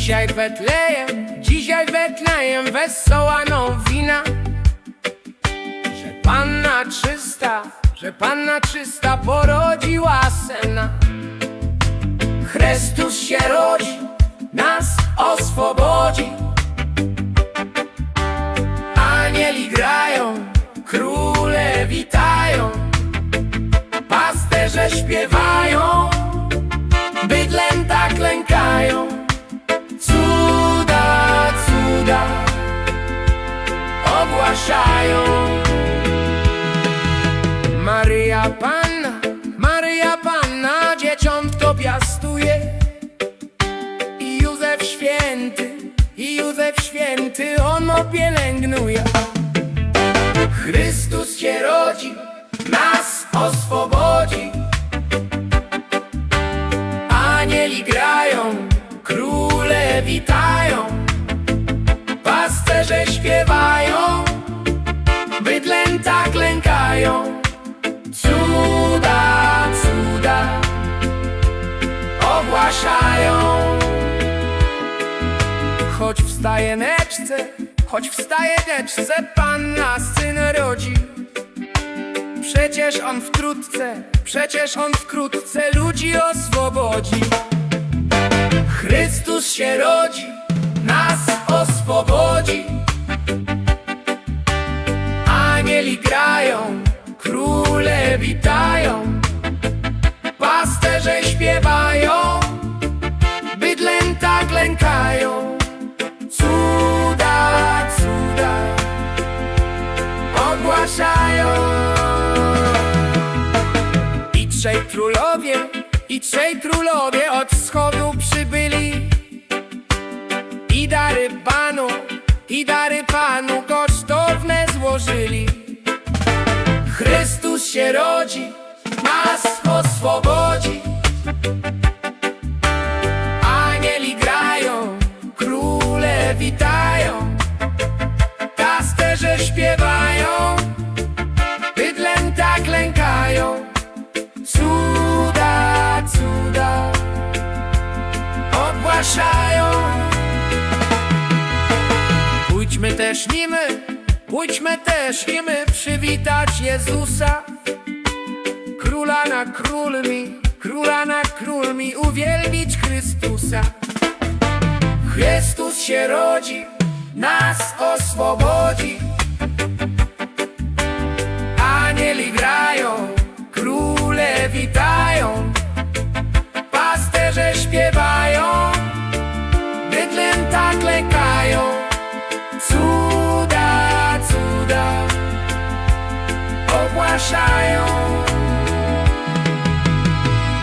Dzisiaj Betlejem, dzisiaj Betlejem wesoła nowina. Że Panna czysta, że Panna czysta porodziła syna Chrystus się rodzi, nas oswobodzi. Anieli grają, króle witają. Pasterze śpiewają, Panna, Maryja Panna dzieciątko piastuje. I Józef Święty, i Józef Święty on mo pielęgnuje. Chrystus się rodzi, nas oswobodzi. Anieli grają, króle witają. Pasterze śpiewają, bydlęta klękają Choć wstaje neczce, choć wstaje neczce Panna syn rodzi. Przecież on wkrótce, przecież on wkrótce ludzi oswobodzi. Chrystus się rodzi, nas oswobodzi. Anieli grają, króle witają trzej królowie, i trzej królowie od wschodu przybyli. I dary panu, i dary panu kosztowne złożyli. Chrystus się rodzi, nas Anieli Też nimy, pójdźmy też i my przywitać Jezusa. Króla na królmi, króla na królmi uwielbić Chrystusa. Chrystus się rodzi, nas oswobodzi ogłaszają.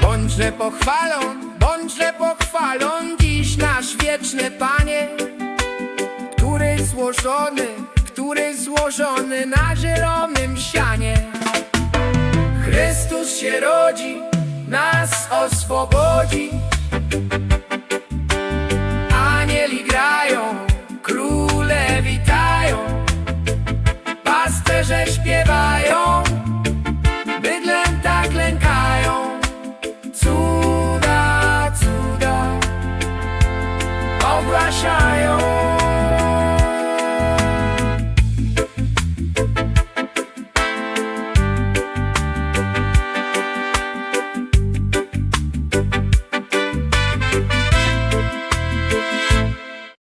Bądźże pochwalą, bądźże pochwalą dziś nasz wieczny Panie Który złożony, który złożony na zielonym sianie. Chrystus się rodzi, nas oswobodzi